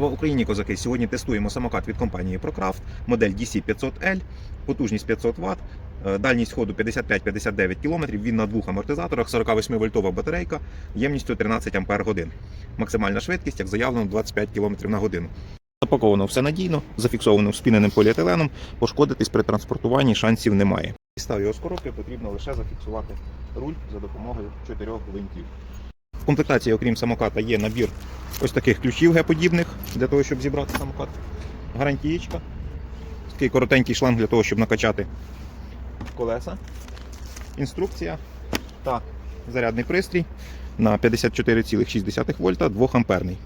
В Україні козаки сьогодні тестуємо самокат від компанії ProCraft, модель DC500L, потужність 500 Вт, е, дальність ходу 55-59 км, він на двох амортизаторах, 48 вольтова батарейка, ємністю 13 Ампер годин. Максимальна швидкість, як заявлено, 25 км на годину. Запаковано все надійно, зафіксовано спіненим поліетиленом, пошкодитись при транспортуванні шансів немає. Дістав його з коробки, потрібно лише зафіксувати руль за допомогою чотирьох гвинтів. В комплектації, окрім самоката, є набір ось таких ключів Г-подібних для того, щоб зібрати самокат. Гарантієчка. Такий коротенький шланг для того, щоб накачати колеса. Інструкція та зарядний пристрій на 54,6 вольта 2 амперний.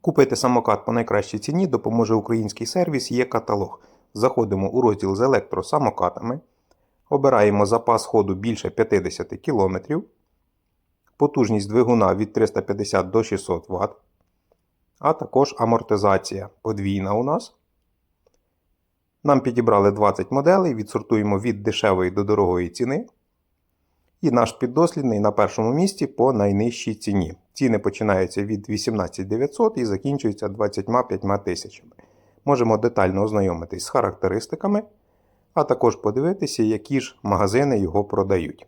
Купити самокат по найкращій ціні допоможе український сервіс є каталог. Заходимо у розділ з електросамокатами. Обираємо запас ходу більше 50 км. Потужність двигуна від 350 до 600 Вт. А також амортизація подвійна у нас. Нам підібрали 20 моделей, відсортуємо від дешевої до дорогої ціни. І наш піддослідний на першому місці по найнижчій ціні. Ціни починаються від 18 900 і закінчуються 25 тисячами. Можемо детально ознайомитись з характеристиками, а також подивитися, які ж магазини його продають.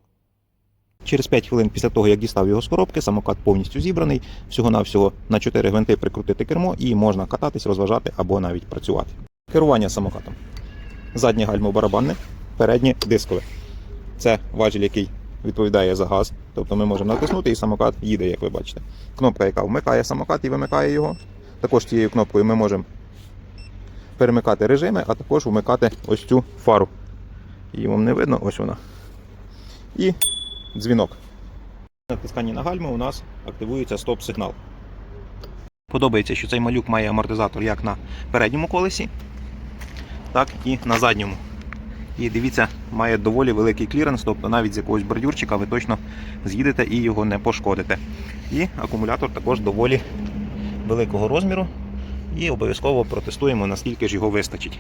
Через 5 хвилин після того, як дістав його з коробки, самокат повністю зібраний. Всього-навсього на 4 гвинти прикрутити кермо і можна кататись, розважати або навіть працювати. Керування самокатом. Заднє гальмо барабанне, переднє дискове. Це важіль, який відповідає за газ. Тобто ми можемо натиснути і самокат їде, як ви бачите. Кнопка, яка вмикає самокат і вимикає його. Також цією кнопкою ми можемо перемикати режими, а також вмикати ось цю фару. Її вам не видно, ось вона. І дзвінок. На натисканні на гальму у нас активується стоп-сигнал. Подобається, що цей малюк має амортизатор як на передньому колесі, так і на задньому. І дивіться, має доволі великий кліренс, тобто навіть з якогось бордюрчика ви точно з'їдете і його не пошкодите. І акумулятор також доволі великого розміру. І обов'язково протестуємо, наскільки ж його вистачить.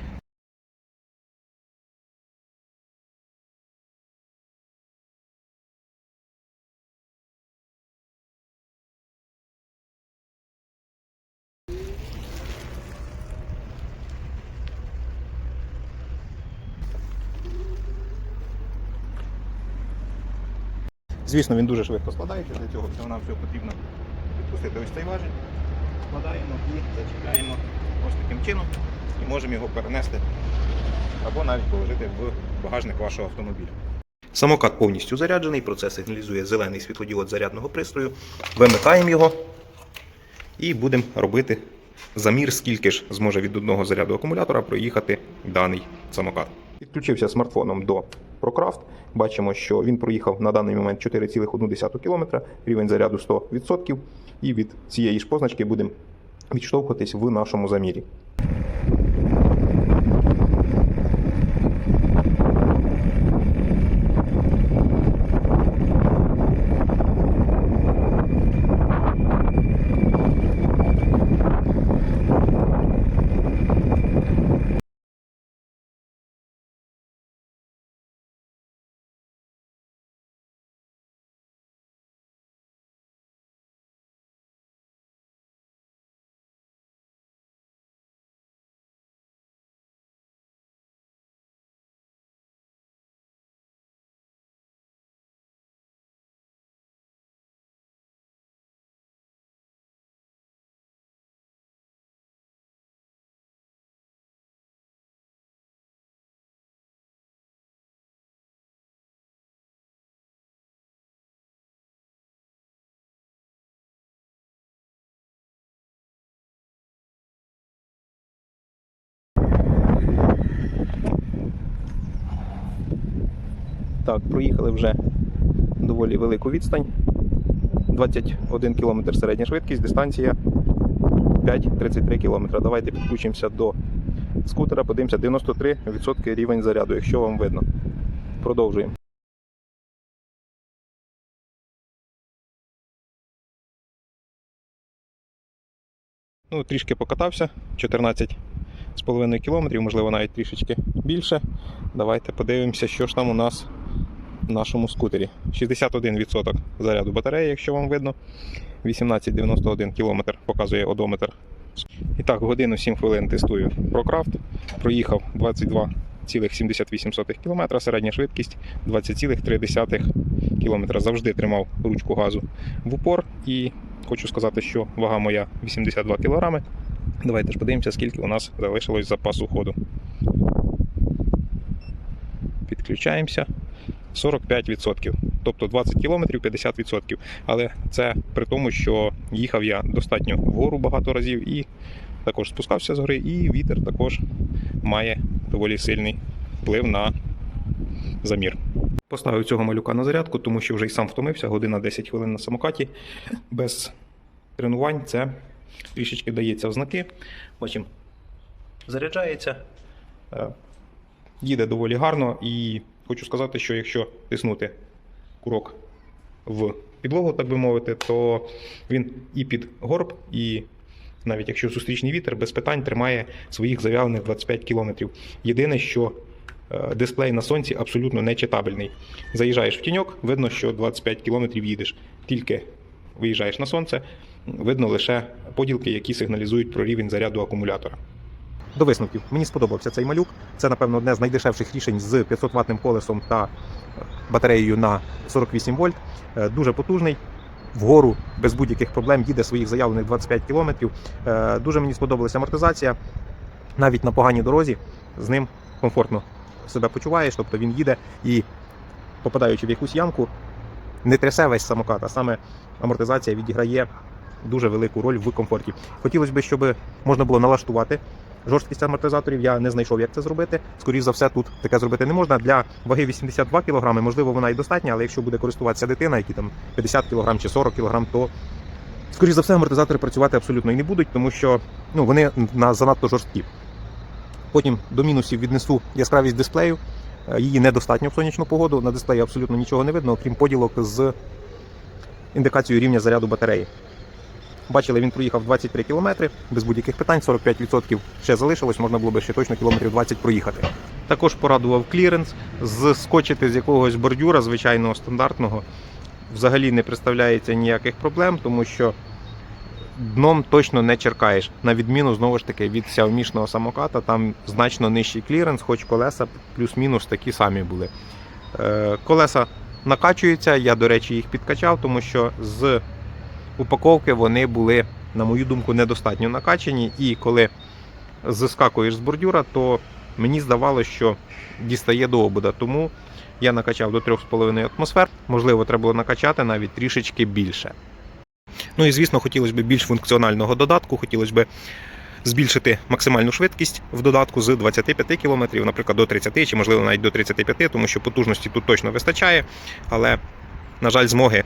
Звісно, він дуже швидко складається, для цього нам все потрібно відпустити ось цей важіль, складаємо і зачіпляємо ось таким чином і можемо його перенести або навіть положити в багажник вашого автомобіля. Самокат повністю заряджений, про це сигналізує зелений світлодіод зарядного пристрою. Вимикаємо його і будемо робити замір, скільки ж зможе від одного заряду акумулятора проїхати даний самокат. Підключився смартфоном до ProCraft. Бачимо, що він проїхав на даний момент 4,1 км, рівень заряду 100%. І від цієї ж позначки будемо відштовхуватись в нашому замірі. Так, проїхали вже доволі велику відстань. 21 км середня швидкість, дистанція 5,33 км. Давайте підключимося до скутера, подивимося 93% рівень заряду, якщо вам видно. Продовжуємо. Ну, трішки покатався, 14,5 км, можливо, навіть трішечки більше. Давайте подивимося, що ж там у нас нашому скутері. 61% заряду батареї, якщо вам видно. 18,91 км показує одометр. І так, годину 7 хвилин тестую ProCraft. Проїхав 22,78 км, середня швидкість 20,3 км. Завжди тримав ручку газу в упор і хочу сказати, що вага моя 82 кг. Давайте ж подивимося, скільки у нас залишилось запасу ходу. Підключаємося. 45%. Тобто 20 км 50%. Але це при тому, що їхав я достатньо вгору багато разів і також спускався з гори, і вітер також має доволі сильний вплив на замір. Поставив цього малюка на зарядку, тому що вже й сам втомився, година 10 хвилин на самокаті. Без тренувань це трішечки дається в знаки. Бачимо, заряджається, е, їде доволі гарно, і хочу сказати, що якщо тиснути курок в підлогу, так би мовити, то він і під горб, і навіть якщо зустрічний вітер, без питань тримає своїх заявлених 25 км. Єдине, що е, дисплей на сонці абсолютно не читабельний. Заїжджаєш в тіньок, видно, що 25 км їдеш. Тільки виїжджаєш на сонце, видно лише поділки, які сигналізують про рівень заряду акумулятора. До висновків. Мені сподобався цей малюк. Це, напевно, одне з найдешевших рішень з 500 ватним колесом та батареєю на 48 вольт. Е, Дуже потужний. Вгору без будь-яких проблем їде своїх заявлених 25 кілометрів. Е, Дуже мені сподобалася амортизація. Навіть на поганій дорозі з ним комфортно себе почуваєш, тобто він їде і, попадаючи в якусь ямку, не трясе весь самокат, а саме амортизація відіграє дуже велику роль в комфорті. Хотілося б, щоб можна було налаштувати жорсткість амортизаторів. Я не знайшов, як це зробити. Скоріше за все, тут таке зробити не можна. Для ваги 82 кг, можливо, вона і достатня, але якщо буде користуватися дитина, які там 50 кг чи 40 кг, то скоріше за все амортизатори працювати абсолютно і не будуть, тому що ну, вони на занадто жорсткі. Потім до мінусів віднесу яскравість дисплею. Е, Її недостатньо в сонячну погоду. На дисплеї абсолютно нічого не видно, окрім поділок з індикацією рівня заряду батареї. Бачили, він проїхав 23 км без будь-яких питань, 45% ще залишилось, можна було би ще точно кілометрів 20 проїхати. Також порадував кліренс. Зскочити з якогось бордюра, звичайного стандартного, взагалі не представляється ніяких проблем, тому що дном точно не черкаєш. На відміну знову ж таки від сяомішного самоката, там значно нижчий кліренс, хоч колеса плюс-мінус такі самі були. Е, Колеса накачуються, я, до речі, їх підкачав, тому що з упаковки вони були, на мою думку, недостатньо накачані. І коли зіскакуєш з бордюра, то мені здавалося, що дістає до обода. Тому я накачав до 3,5 атмосфер. Можливо, треба було накачати навіть трішечки більше. Ну і звісно, хотілося б більш функціонального додатку, хотілося б збільшити максимальну швидкість в додатку з 25 км, наприклад, до 30 чи можливо навіть до 35, тому що потужності тут точно вистачає. Але, на жаль, змоги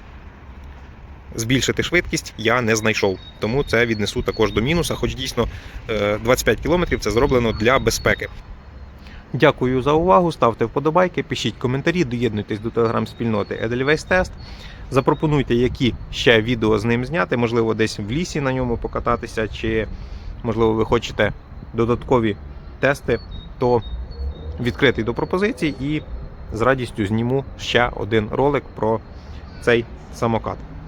збільшити швидкість я не знайшов. Тому це віднесу також до мінуса, хоч дійсно е, 25 км це зроблено для безпеки. Дякую за увагу. Ставте вподобайки, пишіть коментарі, доєднуйтесь до телеграм-спільноти Edelweiss Test. Запропонуйте, які ще відео з ним зняти, можливо, десь в лісі на ньому покататися, чи можливо ви хочете додаткові тести, то відкритий до пропозицій і з радістю зніму ще один ролик про цей самокат.